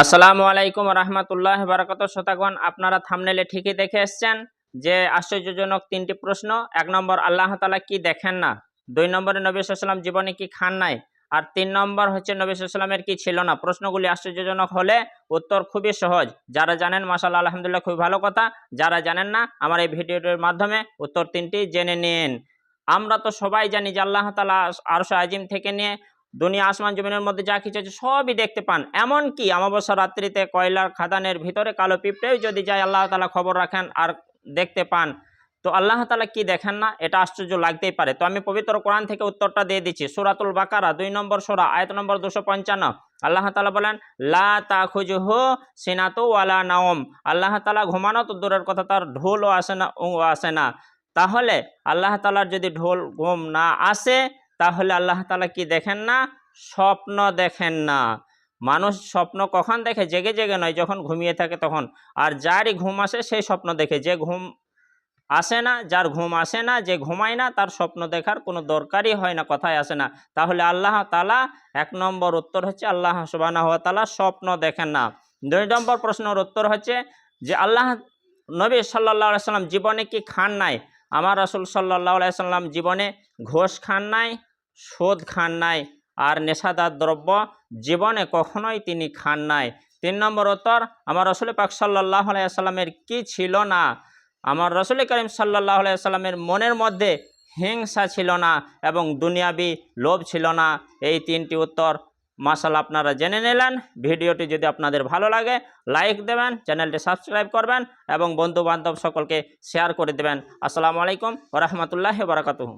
আসসালামু আলাইকুম রহমতুল্লাহ বারাকাত শতাগণ আপনারা থামনেলে ঠিকই দেখে এসছেন যে আশ্চর্যজনক তিনটি প্রশ্ন। এক নম্বর, আল্লাহ তালা কি দেখেন না? দুই নম্বরে, নবী জীবনে কি খান নাই? আর তিন নম্বর হচ্ছে নবী কি ছিল না? প্রশ্নগুলি আশ্চর্যজনক হলে উত্তর খুবই সহজ। যারা জানেন মাসাল্লাহ আলহামদুলিল্লাহ, খুবই ভালো কথা। যারা জানেন না, আমার এই ভিডিওটির মাধ্যমে উত্তর তিনটি জেনে নিন। আমরা তো সবাই জানি যে আল্লাহ তালা আরশ আজিম থেকে নিয়ে দুনিয়া, আসমান, জমিনের মধ্যে যা কিছু আছে সবই দেখতে পান। এমনকি অমাবস্যা রাত্রিতে কয়লার খাদানের ভিতরে কালো পিঁপড়েও যদি যায়, আল্লাহ তালা খবর রাখেন আর দেখতে পান। তো আল্লাহ তালা কি দেখেন না? এটা আশ্চর্য লাগতেই পারে। তো আমি পবিত্র কোরআন থেকে উত্তরটা দিয়ে দিচ্ছি। সুরাতুল বাকারা, দুই নম্বর সোরা, আয়ত নম্বর দুশো পঞ্চান্ন। আল্লাহ তালা বলেন, লা তা খুজহু সিনাতো ওয়ালা নাওম। আল্লাহ তালা ঘুমানো তো দূরের কথা, তার ঢোলও আসে না ও আসে না। তাহলে আল্লাহ তালার যদি ঢোল ঘুম না আসে তাহলে আল্লাহ তালা কি দেখেন না? স্বপ্ন দেখেন না। মানুষ স্বপ্ন কখন দেখে? জেগে জেগে নয়, যখন ঘুমিয়ে থাকে তখন। আর যারই ঘুম আসে, সেই স্বপ্ন দেখে। যে ঘুম আসে না, যার ঘুম আসে না, যে ঘুমায় না, তার স্বপ্ন দেখার কোনো দরকারই হয় না কথায় আসে না। তাহলে আল্লাহ তালা এক নম্বর উত্তর হচ্ছে আল্লাহ সুবাহ তালা স্বপ্ন দেখেন না। দুই নম্বর প্রশ্নের উত্তর হচ্ছে যে আল্লাহ নবী সাল্লাহ সাল্লাম জীবনে কি খান নাই? আমার রসুল সাল্লাহ সাল্লাম জীবনে ঘোষ খান নাই সুদ খান নাই। আর নেশাদার দ্রব্য জীবনে কখনোই তিনি খান নাই। তিন নম্বর উত্তর, আমার রসুল পাক সাল্লাহ সাল্লামের কি ছিল না? আমার রসুল করিম সাল্লাহ সাল্লামের মনের মধ্যে হিংসা ছিল না এবং দুনিয়াবি লোভ ছিল না। এই তিনটি উত্তর মাসাল আপনারা জেনে নিলেন। ভিডিওটি যদি আপনাদের ভালো লাগে, লাইক দেবেন, চ্যানেলটি সাবস্ক্রাইব করবেন এবং বন্ধু বান্ধব সকলকে শেয়ার করে দেবেন। আসসালামু আলাইকুম রহমতুল্লাহ বারাকাতুহু।